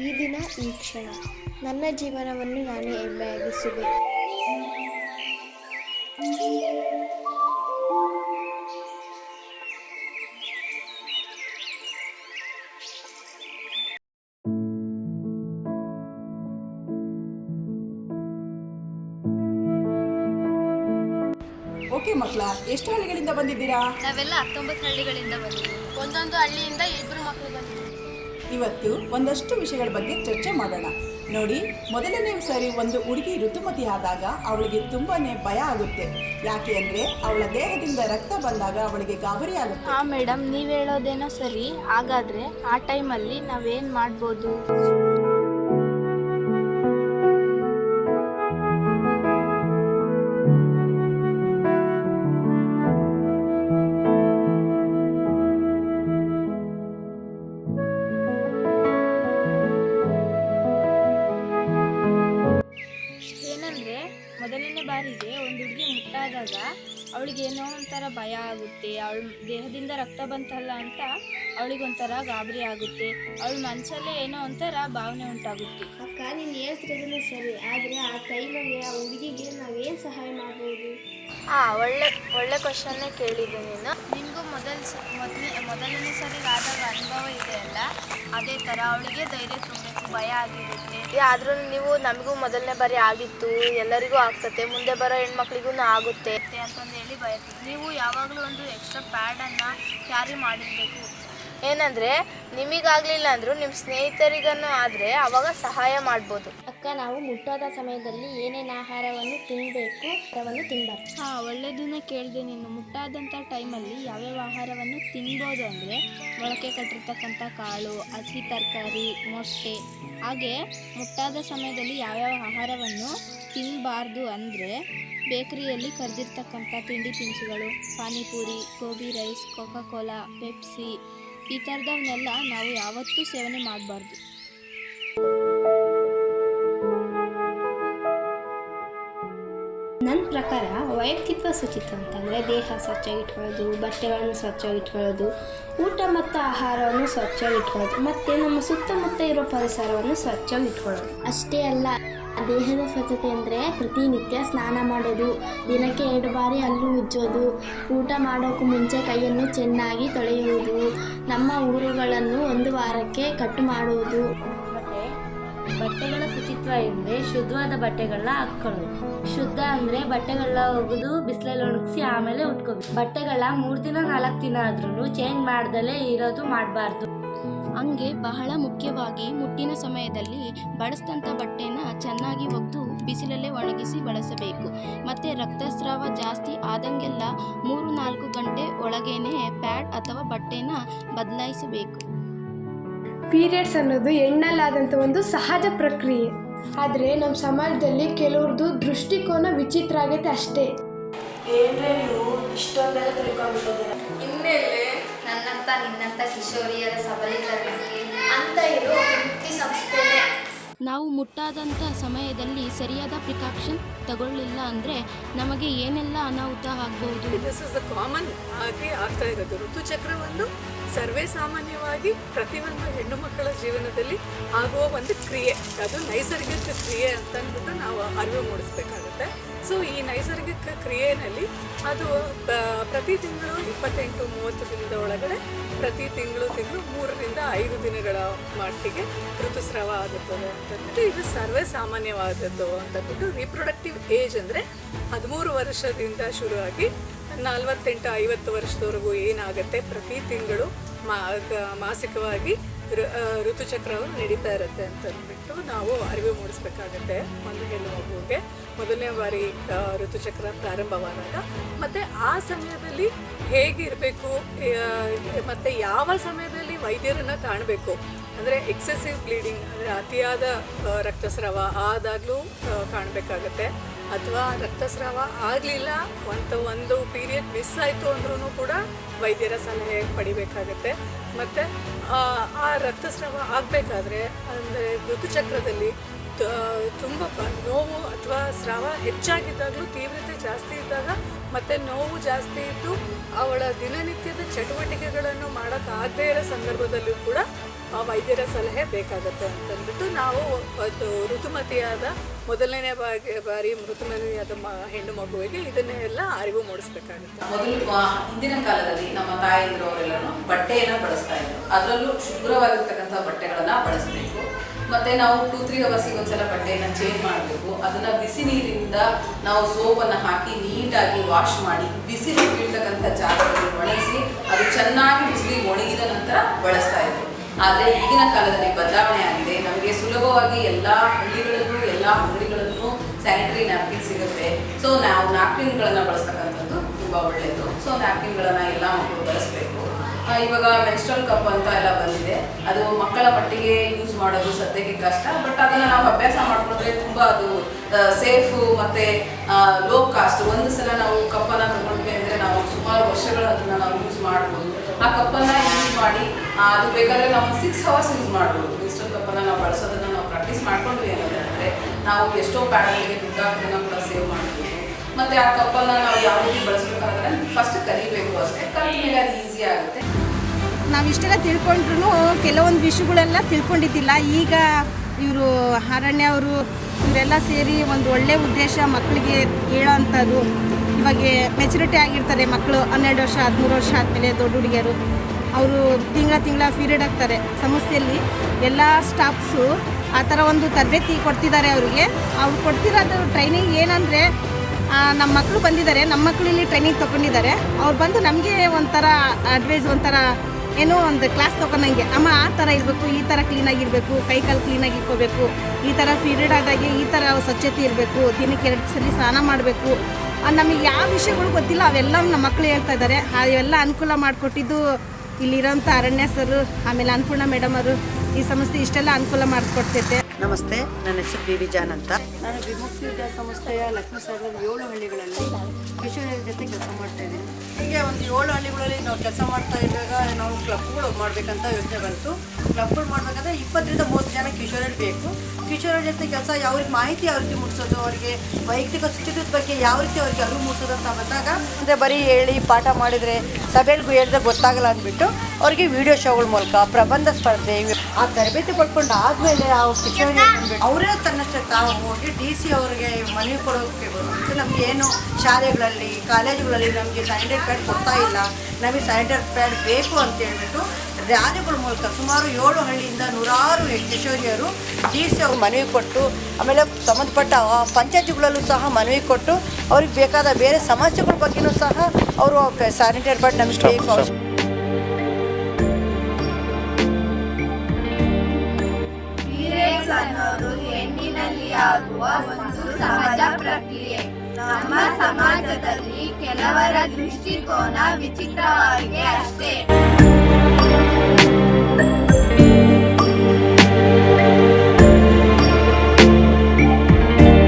ಈ ದಿನ ಈ ಕ್ಷಣ. ನನ್ನ ಜೀವನವನ್ನು ನಾನು ಹೆಮ್ಮೆಯಾಗಿಸುವೆ ಓಕೆ ಮಕ್ಕಳ ಎಷ್ಟು ಹಳ್ಳಿಗಳಿಂದ ಬಂದಿದ್ದೀರಾ? ನಾವೆಲ್ಲ ಹತ್ತೊಂಬತ್ತು ಹಳ್ಳಿಗಳಿಂದ ಬಂದಿದ್ದೀವಿ. ಒಂದೊಂದು ಹಳ್ಳಿಯಿಂದ ಇಬ್ಬರು ಮಕ್ಕಳು ಬಂದಿದ್ದೀವಿ ಇವತ್ತು ಒಂದಷ್ಟು ವಿಷಯಗಳ ಬಗ್ಗೆ ಚರ್ಚೆ ಮಾಡೋಣ. ನೋಡಿ, ಮೊದಲನೇ ಸರಿ ಒಂದು ಹುಡುಗಿ ಋತುಮತಿ ಆದಾಗ ಅವಳಿಗೆ ತುಂಬಾನೇ ಭಯ ಆಗುತ್ತೆ. ಯಾಕೆ ಅಂದ್ರೆ ಅವಳ ದೇಹದಿಂದ ರಕ್ತ ಬಂದಾಗ ಅವಳಿಗೆ ಗಾಬರಿ ಆಗುತ್ತೆ. ಹಾಂ ಮೇಡಮ್, ನೀವು ಹೇಳೋದೇನೋ ಸರಿ. ಹಾಗಾದರೆ ಆ ಟೈಮಲ್ಲಿ ನಾವೇನು ಮಾಡ್ಬೋದು? ಮೊದಲನೇ ಬಾರಿಗೆ ಒಂದು ಹುಡುಗಿ ಮುಟ್ಟಾದಾಗ ಅವಳಿಗೆ ಏನೋ ಒಂಥರ ಭಯ ಆಗುತ್ತೆ ಅವಳ ದೇಹದಿಂದ ರಕ್ತ ಬಂತಲ್ಲ ಅಂತ ಅವಳಿಗೆ ಒಂಥರ ಗಾಬರಿ ಆಗುತ್ತೆ ಅವಳ ಮನಸ್ಸಲ್ಲೇ ಏನೋ ಒಂಥರ ಭಾವನೆ ಉಂಟಾಗುತ್ತೆ. ಅಕ್ಕ ನೀನು ಹೇಳ್ತಿರೋದನ್ನು ಸರಿ ಆದರೆ ಆ ಟೈಮಲ್ಲಿ ಆ ಹುಡುಗಿಗೆ ನಾವೇನು ಸಹಾಯ ಮಾಡ್ಬೋದು? ಹಾಂ ಒಳ್ಳೆ ಒಳ್ಳೆ ಕ್ವಶನ್ನೇ ಕೇಳಿದೆ ನೀನು. ಮೊದಲ ಸ ಮೊದಲನೇ ಮೊದಲನೇ ಸರಿ ಆದಾಗ ಅನುಭವ ಇದೆ ಅಲ್ಲ? ಅದೇ ಥರ ಅವಳಿಗೆ ಧೈರ್ಯ ತುಂಬಬೇಕು ಭಯ ಆಗಿರುತ್ತೆ. ಆದ್ರೂ ನೀವು ನಮಗೂ ಮೊದಲನೇ ಬಾರಿ ಆಗಿತ್ತು ಎಲ್ಲರಿಗೂ ಆಗ್ತತೆ ಮುಂದೆ ಬರೋ ಹೆಣ್ಮಕ್ಳಿಗೂ ಆಗುತ್ತೆ. ಅಂತಂದು ಹೇಳಿ ಭಯ ನೀವು ಯಾವಾಗಲೂ ಒಂದು ಎಕ್ಸ್ಟ್ರಾ ಪ್ಯಾಡನ್ನು ಕ್ಯಾರಿ ಮಾಡಿರಬೇಕು. ಏನಂದರೆ ನಿಮಗಾಗ್ಲಿಲ್ಲ ಅಂದರೂ ನಿಮ್ಮ ಸ್ನೇಹಿತರಿಗನ್ನು ಆದರೆ ಅವಾಗ ಸಹಾಯ ಮಾಡ್ಬೋದು. ಅಕ್ಕ ನಾವು ಮುಟ್ಟಾದ ಸಮಯದಲ್ಲಿ ಏನೇನು ಆಹಾರವನ್ನು ತಿನ್ನಬೇಕು ಆಹಾರವನ್ನು ತಿನ್ಬಾರ್ದು. ಹಾಂ ಒಳ್ಳೇದನ್ನ ಕೇಳಿದೆ ನೀನು. ಮುಟ್ಟಾದಂಥ ಟೈಮಲ್ಲಿ ಯಾವ್ಯಾವ ಆಹಾರವನ್ನು ತಿನ್ಬೋದು ಅಂದರೆ ಮೊಳಕೆ ಕಟ್ಟಿರ್ತಕ್ಕಂಥ ಕಾಳು ಹಸಿ ತರಕಾರಿ ಮೊಟ್ಟೆ ಹಾಗೆ ಮುಟ್ಟಾದ ಸಮಯದಲ್ಲಿ ಯಾವ್ಯಾವ ಆಹಾರವನ್ನು ತಿನ್ನಬಾರ್ದು ಅಂದರೆ ಬೇಕರಿಯಲ್ಲಿ ಕರೆದಿರ್ತಕ್ಕಂಥ ತಿಂಡಿ ತಿನಿಸುಗಳು panipuri gobi rice Coca Cola Pepsi ಈ ಥರದವನ್ನೆಲ್ಲ ನಾವು ಯಾವತ್ತೂ ಸೇವನೆ ಮಾಡಬಾರ್ದು. ನನ್ನ ಪ್ರಕಾರ ವೈಯಕ್ತಿಕ ಶುಚಿತ್ವ ಅಂತಂದರೆ ದೇಹ ಸ್ವಚ್ಛವಾಗಿಟ್ಕೊಳ್ಳೋದು ಬಟ್ಟೆಗಳನ್ನು ಸ್ವಚ್ಛವಾಗಿಟ್ಕೊಳ್ಳೋದು ಊಟ ಮತ್ತು ಆಹಾರವನ್ನು ಸ್ವಚ್ಛವಾಗಿಟ್ಕೊಳ್ಳೋದು ಮತ್ತು ನಮ್ಮ ಸುತ್ತಮುತ್ತ ಇರೋ ಪರಿಸರವನ್ನು ಸ್ವಚ್ಛವಾಗಿಟ್ಕೊಳ್ಳೋದು ಅಷ್ಟೇ ಅಲ್ಲ. ದೇಹದ ಸ್ವಚ್ಛತೆ ಅಂದರೆ ಪ್ರತಿನಿತ್ಯ ಸ್ನಾನ ಮಾಡೋದು, ದಿನಕ್ಕೆ ಎರಡು ಬಾರಿ ಹಲ್ಲು ಉಜ್ಜೋದು, ಊಟ ಮಾಡೋಕ್ಕೂ ಮುಂಚೆ ಕೈಯನ್ನು ಚೆನ್ನಾಗಿ ತೊಳೆಯುವುದು, ನಮ್ಮ ಊರುಗಳನ್ನು ಒಂದು ವಾರಕ್ಕೆ ಕಟ್ಟು ಮಾಡುವುದು. ಮತ್ತೆ ಬಟ್ಟೆಗಳ ಶುಚಿತ್ವ ಎಂದರೆ ಶುದ್ಧವಾದ ಬಟ್ಟೆಗಳನ್ನ ಹಾಕ್ಕೊಳ್ಳೋದು ಶುದ್ಧ ಅಂದರೆ ಬಟ್ಟೆಗಳನ್ನ ಒಗೆದು ಬಿಸಿಲಲ್ಲಿ ಒಣಗಿಸಿ ಆಮೇಲೆ ಉಟ್ಕೋಬೇಕು. ಬಟ್ಟೆಗಳ ಮೂರು ದಿನ ನಾಲ್ಕು ದಿನ ಆದ್ರೂ ಚೇಂಜ್ ಮಾಡ್ದಲೇ ಇರೋದು ಮಾಡಬಾರ್ದು. ಹಂಗೆ ಬಹಳ ಮುಖ್ಯವಾಗಿ ಮುಟ್ಟಿನ ಸಮಯದಲ್ಲಿ ಬಳಸಿದಂಥ ಬಟ್ಟೆನ ಚೆನ್ನಾಗಿ ಒಗೆದು ಬಿಸಿಲಲ್ಲೇ ಒಣಗಿಸಿ ಬಳಸಬೇಕು. ಮತ್ತು ರಕ್ತಸ್ರಾವ ಜಾಸ್ತಿ ಆದಂಗೆಲ್ಲ ಮೂರು ನಾಲ್ಕು ಗಂಟೆ ಒಳಗೇನೆ ಪ್ಯಾಡ್ ಅಥವಾ ಬಟ್ಟೆನ ಬದಲಾಯಿಸಬೇಕು. ಪೀರಿಯಡ್ಸ್ ಅನ್ನೋದು ಹೆಣ್ಣಲ್ಲಾದಂಥ ಒಂದು ಸಹಜ ಪ್ರಕ್ರಿಯೆ. ಆದರೆ ನಮ್ಮ ಸಮಾಜದಲ್ಲಿ ಕೆಲವ್ರದ್ದು ದೃಷ್ಟಿಕೋನ ವಿಚಿತ್ರ ಆಗೈತೆ ಅಷ್ಟೇ. ನನ್ನಂತ ನಿನ್ನಂತ ಕಿಶೋರಿಯರ ಸಬಲೀಕರಣಕ್ಕೆ ಅಂತ ಇರೋ ಮುಕ್ತಿ ಸಂಸ್ಥೆನೇ. ನಾವು ಮುಟ್ಟಾದಂಥ ಸಮಯದಲ್ಲಿ ಸರಿಯಾದ ಪ್ರಿಕಾಕ್ಷನ್ ತಗೊಳ್ಳಿಲ್ಲ ಅಂದರೆ ನಮಗೆ ಏನೆಲ್ಲ ಅನಾಹುತ ಆಗ್ಬೋದು ದಿಸ್ ಇಸ್ ಕಾಮನ್ ಆಗಿ ಆಗ್ತಾ ಇರೋದು. ಋತುಚಕ್ರ ಒಂದು ಸರ್ವೇ ಸಾಮಾನ್ಯವಾಗಿ ಪ್ರತಿಯೊಂದು ಹೆಣ್ಣು ಮಕ್ಕಳ ಜೀವನದಲ್ಲಿ ಆಗುವ ಒಂದು ಕ್ರಿಯೆ. ಅದು ನೈಸರ್ಗಿಕ ಕ್ರಿಯೆ ಅಂತ ಅಂದ್ಬಿಟ್ಟು ನಾವು ಅರಿವು ಮೂಡಿಸ್ಬೇಕಾಗುತ್ತೆ. ಸೊ ಈ ನೈಸರ್ಗಿಕ ಕ್ರಿಯೆನಲ್ಲಿ ಅದು ಪ್ರತಿ ತಿಂಗಳು ಇಪ್ಪತ್ತೆಂಟು ಮೂವತ್ತು ದಿನದ ಒಳಗಡೆ ಪ್ರತಿ ತಿಂಗಳು ತಿಂಗಳು ಮೂರರಿಂದ ಐದು ದಿನಗಳ ಮಟ್ಟಿಗೆ ಋತುಸ್ರಾವ ಆಗುತ್ತದೆ ಅಂತಂದ್ಬಿಟ್ಟು ಇದು ಸರ್ವೇ ಸಾಮಾನ್ಯವಾದದ್ದು ಅಂತಂದ್ಬಿಟ್ಟು ರಿಪ್ರೊಡಕ್ಟಿವ್ ಏಜ್ ಅಂದರೆ ಹದಿಮೂರು ವರ್ಷದಿಂದ ಶುರುವಾಗಿ ನಲ್ವತ್ತೆಂಟು ಐವತ್ತು ವರ್ಷದವರೆಗೂ ಏನಾಗುತ್ತೆ ಪ್ರತಿ ತಿಂಗಳು ಮಾಸಿಕವಾಗಿ ಋ- ಆ, ಋತುಚಕ್ರವು ನಡೀತಾ ಇರುತ್ತೆ ಅಂತ ಅಂದ್ಬಿಟ್ಟು ನಾವು ಅರಿವು ಮೂಡಿಸ್ಬೇಕಾಗತ್ತೆ. ಒಂದು ಹೆಣ್ಣು ಮಗುವಿಗೆ ಮೊದಲನೇ ಬಾರಿ ಋತುಚಕ್ರ ಪ್ರಾರಂಭವಾದಾಗ ಮತ್ತು ಆ ಸಮಯದಲ್ಲಿ ಹೇಗಿರಬೇಕು ಮತ್ತು ಯಾವ ಸಮಯದಲ್ಲಿ ವೈದ್ಯರನ್ನು ಕಾಣಬೇಕು. ಅಂದರೆ ಎಕ್ಸೆಸಿವ್ ಬ್ಲೀಡಿಂಗ್ ಅಂದರೆ ಅತಿಯಾದ ರಕ್ತಸ್ರಾವ ಆದಾಗಲೂ ಕಾಣಬೇಕಾಗತ್ತೆ. ಅಥವಾ ರಕ್ತಸ್ರಾವ ಆಗಲಿಲ್ಲ, ಅಂತ ಒಂದು ಪೀರಿಯಡ್ ಮಿಸ್ ಆಯಿತು ಅಂದ್ರೂ ಕೂಡ ವೈದ್ಯರ ಸಲಹೆ ಪಡಿಬೇಕಾಗತ್ತೆ. ಮತ್ತು, ಆ ರಕ್ತಸ್ರಾವ ಆಗಬೇಕಾದ್ರೆ, ಅಂದರೆ ಋತುಚಕ್ರದಲ್ಲಿ ತುಂಬ ನೋವು ಅಥವಾ ಸ್ರಾವ ಹೆಚ್ಚಾಗಿದ್ದಾಗಲೂ ತೀವ್ರತೆ ಜಾಸ್ತಿ ಇದ್ದಾಗ, ಮತ್ತು ನೋವು ಜಾಸ್ತಿ ಇದ್ದು ಅವಳ ದಿನನಿತ್ಯದ ಚಟುವಟಿಕೆಗಳನ್ನು ಮಾಡೋಕ್ಕಾಗದೇ ಇರೋ ಸಂದರ್ಭದಲ್ಲೂ ಕೂಡ ವೈದ್ಯರ ಸಲಹೆ ಬೇಕಾಗುತ್ತೆ ಅಂತಂದ್ಬಿಟ್ಟು ನಾವು ಋತುಮತಿಯಾದ ಮೊದಲನೇ ಬಾರಿ ಬಾರಿ ಋತುಮತಿಯಾದ ಮ ಹೆಣ್ಣು ಮಗುವಿಗೆ ಇದನ್ನೆಲ್ಲ ಅರಿವು ಮೂಡಿಸ್ಬೇಕಾಗುತ್ತೆ. ಮೊದಲು ಹಿಂದಿನ ಕಾಲದಲ್ಲಿ ನಮ್ಮ ತಾಯಂದಿರು ಅವರೆಲ್ಲರೂ ಬಟ್ಟೆಯನ್ನು ಬಳಸ್ತಾ ಇದ್ರು. ಅದರಲ್ಲೂ ಶುಭ್ರವಾಗಿರ್ತಕ್ಕಂಥ ಬಟ್ಟೆಗಳನ್ನು ಬಳಸಬೇಕು. ಮತ್ತೆ ನಾವು ಟೂ, ತ್ರೀ ಅವರ್ಸಿಗೆ ಒಂದ್ಸಲ ಬಟ್ಟೆಯನ್ನು ಚೇಂಜ್ ಮಾಡಬೇಕು. ಅದನ್ನ ಬಿಸಿ ನೀರಿನಿಂದ ನಾವು ಸೋಪನ್ನು ಹಾಕಿ ನೀಟಾಗಿ ವಾಶ್ ಮಾಡಿ ಬಿಸಿಲು ಬೀಳ್ತಕ್ಕಂಥ ಜಾಗದಲ್ಲಿ ಒಣಗಿಸಿ ಅದು ಚೆನ್ನಾಗಿ ಬಿಸಿಲಿಗೆ ಒಣಗಿದ ನಂತರ ಬಳಸ್ತಾ ಇದ್ರು ಆದರೆ ಈಗಿನ ಕಾಲದಲ್ಲಿ ಬದಲಾವಣೆ ಆಗಿದೆ. ನಮಗೆ ಸುಲಭವಾಗಿ ಎಲ್ಲ ಹಳ್ಳಿಗಳಲ್ಲೂ, ಎಲ್ಲ ಅಂಗಡಿಗಳಲ್ಲೂ ಸ್ಯಾನಿಟರಿ ನ್ಯಾಪ್ಕಿನ್ ಸಿಗುತ್ತೆ. ಸೊ ನಾವು ನ್ಯಾಪ್ಕಿನ್ಗಳನ್ನು ಬಳಸ್ತಕ್ಕಂಥದ್ದು ತುಂಬ ಒಳ್ಳೆಯದು ಸೊ ನ್ಯಾಪ್ಕಿನ್ಗಳನ್ನು ಎಲ್ಲ ಮಕ್ಕಳು ಬಳಸಬೇಕು. ಇವಾಗ ಮೆನ್ಸ್ಟ್ರಲ್ ಕಪ್ ಅಂತ ಎಲ್ಲ ಬಂದಿದೆ. ಅದು ಮಕ್ಕಳ ಮಟ್ಟಿಗೆ ಯೂಸ್ ಮಾಡೋದು ಸದ್ಯಕ್ಕೆ ಕಷ್ಟ. ಬಟ್ ಅದನ್ನು ನಾವು ಅಭ್ಯಾಸ ಮಾಡಿಕೊಂಡ್ರೆ ತುಂಬ ಅದು ಸೇಫು ಮತ್ತು ಲೋ ಕಾಸ್ಟ್ ಒಂದು ಸಲ ನಾವು ಕಪ್ಪನ್ನು ತಗೊಂಡ್ವಿ ಅಂದರೆ ನಾವು ಸುಮಾರು ವರ್ಷಗಳು ಅದನ್ನು ನಾವು ಯೂಸ್ ಮಾಡ್ಬೋದು. ಆ ಕಪ್ಪನ್ನು ಯೂಸ್ ಮಾಡಿ ಅದು ಬೇಕಾದರೆ ನಾವು ಸಿಕ್ಸ್ ಅವರ್ಸ್ ಯೂಸ್ ಮಾಡ್ಬೋದು. ಮಿಸ್ಟರ್ ಕಪ್ಪನ್ನ ನಾವು ಬಳಸೋದನ್ನು ನಾವು ಪ್ರಾಕ್ಟೀಸ್ ಮಾಡ್ಕೊಂಡ್ವಿ ಅನ್ನೋದಂದರೆ ನಾವು ಎಷ್ಟೋ ಪ್ಯಾಡಲ್ಗೆ ದುಡ್ಡು ಹಾಕೋದನ್ನು ಕೂಡ ಸೇವ್ ಮಾಡ್ಬೋದು. ಮತ್ತು ಆ ಕಪ್ಪನ್ನು ನಾವು ಯಾವ ರೀತಿ ಬಳಸಬೇಕಾದ್ರೆ ಫಸ್ಟ್ ಕಲಿಬೇಕು ಅಷ್ಟೇ. ಕಲಿಯಲ್ಲ ಅದು ಈಸಿ ಆಗುತ್ತೆ. ನಾವು ಇಷ್ಟೆಲ್ಲ ತಿಳ್ಕೊಂಡ್ರು ಕೆಲವೊಂದು ವಿಷಯಗಳೆಲ್ಲ ತಿಳ್ಕೊಂಡಿದ್ದಿಲ್ಲ. ಈಗ ಇವರು ಅರಣ್ಯ ಅವರು, ಇವರೆಲ್ಲ ಸೇರಿ ಒಂದು ಒಳ್ಳೆ ಉದ್ದೇಶ ಮಕ್ಕಳಿಗೆ ಹೇಳೋ ಅಂಥದ್ದು ಇವಾಗ ಮೆಚುರಿಟಿ ಆಗಿರ್ತಾರೆ ಮಕ್ಕಳು ಹನ್ನೆರಡು ವರ್ಷ, ಹದಿಮೂರು ವರ್ಷ ಆದಮೇಲೆ ದೊಡ್ಡ ಹುಡುಗಿಯರು. ಅವರು ತಿಂಗಳ ತಿಂಗಳ ಪೀರಿಯಡ್ ಆಗ್ತಾರೆ ಸಂಸ್ಥೆಯಲ್ಲಿ. ಎಲ್ಲ ಸ್ಟಾಫ್ಸು ಆ ಥರ ಒಂದು ತರಬೇತಿ ಕೊಡ್ತಿದ್ದಾರೆ ಅವರಿಗೆ. ಅವ್ರು ಕೊಡ್ತಿರೋದು ಟ್ರೈನಿಂಗ್ ಏನಂದರೆ ನಮ್ಮ ಮಕ್ಕಳು ಬಂದಿದ್ದಾರೆ. ನಮ್ಮ ಮಕ್ಕಳು ಇಲ್ಲಿ ಟ್ರೈನಿಂಗ್ ತೊಗೊಂಡಿದ್ದಾರೆ. ಅವ್ರು ಬಂದು ನಮಗೆ ಒಂಥರ ಅಡ್ವೈಸ್ ಒಂಥರ ಏನೋ ಒಂದು ಕ್ಲಾಸ್ ತೊಗೊಂಡಂಗೆ. ಅಮ್ಮ, ಆ ಥರ ಇರಬೇಕು, ಈ ಥರ ಕ್ಲೀನಾಗಿರಬೇಕು ಕೈ ಕಾಲು ಕ್ಲೀನಾಗಿ ಇಟ್ಕೋಬೇಕು, ಈ ಥರ ಪೀರಿಯಡ್ ಆದಾಗೆ ಈ ಥರ ಸ್ವಚ್ಛತೆ ಇರಬೇಕು, ದಿನಕ್ಕೆ ಎರಡು ಸಲ ಸ್ನಾನ ಮಾಡಬೇಕು. ನಮಗೆ ಯಾವ ವಿಷಯಗಳು ಗೊತ್ತಿಲ್ಲ. ಅವೆಲ್ಲ ನಮ್ಮ ಮಕ್ಕಳು ಹೇಳ್ತಾ ಇದ್ದಾರೆ. ಅವೆಲ್ಲ ಅನುಕೂಲ ಮಾಡಿಕೊಟ್ಟಿದ್ದು ಇಲ್ಲಿರೋಂಥ ಅರಣ್ಯ ಸರ್ ಆಮೇಲೆ ಅನ್ನಪೂರ್ಣ ಮೇಡಮ್ ಅವರು ಈ ಸಂಸ್ಥೆ ಇಷ್ಟೆಲ್ಲ ಅನುಕೂಲ ಮಾಡಿಕೊಡ್ತೈತೆ. ನಮಸ್ತೆ ನನ್ನ ಹೆಸರು ಬಿ ವಿ ಜಾನ್ ಅಂತ. ನಾನು ವಿಮುಕ್ತಿ ವಿದ್ಯಾಸಂಸ್ಥೆಯ ಲಕ್ಷ್ಮೀಸಾಗರ ಏಳು ಹಳ್ಳಿಗಳಲ್ಲಿ ಕಿಶೋರಿಯರ ಜೊತೆ ಕೆಲಸ ಮಾಡ್ತಾ ಇದ್ದೀನಿ ಹೀಗೆ ಒಂದು ಏಳು ಹಳ್ಳಿಗಳಲ್ಲಿ ನಾವು ಕೆಲಸ ಮಾಡ್ತಾ ಇದ್ದಾಗ ನಾವು ಕ್ಲಬ್ಗಳು ಮಾಡಬೇಕಂತ ಯೋಚನೆ ಬಂತು. ಕ್ಲಬ್ಗಳು ಮಾಡಬೇಕಂದ್ರೆ ಇಪ್ಪತ್ತರಿಂದ ಮೂವತ್ತು ಜನ ಕಿಶೋರಿಯರು ಬೇಕು. ಕಿಶೋರಿಯರ ಜೊತೆ ಕೆಲಸ ಯಾವ ರೀತಿ ಮಾಹಿತಿ ಯಾವ ರೀತಿ ಮುಟ್ಸೋದು, ಅವರಿಗೆ ವೈಯಕ್ತಿಕ ಶುಚಿತ್ವದ ಬಗ್ಗೆ ಯಾವ ರೀತಿ ಅವ್ರಿಗೆ ಅರಿವು ಮೂಡಿಸೋದು ಅಂತ ಬಂದಾಗ, ಅಂದರೆ ಬರೀ ಹೇಳಿ ಪಾಠ ಮಾಡಿದರೆ ಸಭೆಗಳಿಗೂ ಹೇಳಿದ್ರೆ ಗೊತ್ತಾಗಲ್ಲ ಅಂದ್ಬಿಟ್ಟು ಅವರಿಗೆ ವಿಡಿಯೋ ಶೋಗಳ ಮೂಲಕ, ಪ್ರಬಂಧ ಸ್ಪರ್ಧೆ, ಆ ತರಬೇತಿ ಪಡ್ಕೊಂಡು ಆದಮೇಲೆ ಆ ಕಿಶೋರಿ ಅವರೇ ತನ್ನಷ್ಟೇ ತಾವು ಹೋಗಿ ಡಿ ಸಿ ಅವರಿಗೆ ಮನವಿ ಕೊಡೋಕ್ಕೆ ನಮಗೇನು ನಮಗೆ ಏನು ಶಾಲೆಗಳಲ್ಲಿ ಕಾಲೇಜುಗಳಲ್ಲಿ ನಮಗೆ ಸ್ಯಾನಿಟರಿ ಪ್ಯಾಡ್ ಕೊಡ್ತಾ ಇಲ್ಲ. ನಮಗೆ ಸ್ಯಾನಿಟರಿ ಪ್ಯಾಡ್ ಬೇಕು ಅಂತ ಹೇಳಿಬಿಟ್ಟು ರ್ಯಾಲಿಗಳ ಮೂಲಕ ಸುಮಾರು ಏಳು ಹಳ್ಳಿಯಿಂದ ನೂರಾರು ಕಿಶೋರಿಯರು ಡಿ ಸಿ ಅವ್ರು ಮನವಿ ಕೊಟ್ಟು ಆಮೇಲೆ ಸಂಬಂಧಪಟ್ಟ ಪಂಚಾಯತಿಗಳಲ್ಲೂ ಸಹ ಮನವಿ ಕೊಟ್ಟು ಅವ್ರಿಗೆ ಬೇಕಾದ ಬೇರೆ ಸಮಸ್ಯೆಗಳ ಬಗ್ಗೆನೂ ಸಹ ಅವರು ಸ್ಯಾನಿಟರಿ ಪ್ಯಾಡ್ ನಮಗೆ ಬೇಕು. ಅನ್ನೋದು ಹೆಣ್ಣಿನಲ್ಲಿ ಆಗುವ ಒಂದು ಸಹಜ ಪ್ರಕ್ರಿಯೆ. ಸಮಾಜದಲ್ಲಿ ಕೆಲವರ ದೃಷ್ಟಿಕೋನ ವಿಚಿತ್ರವಾಗಿದೆ ಅಷ್ಟೇ.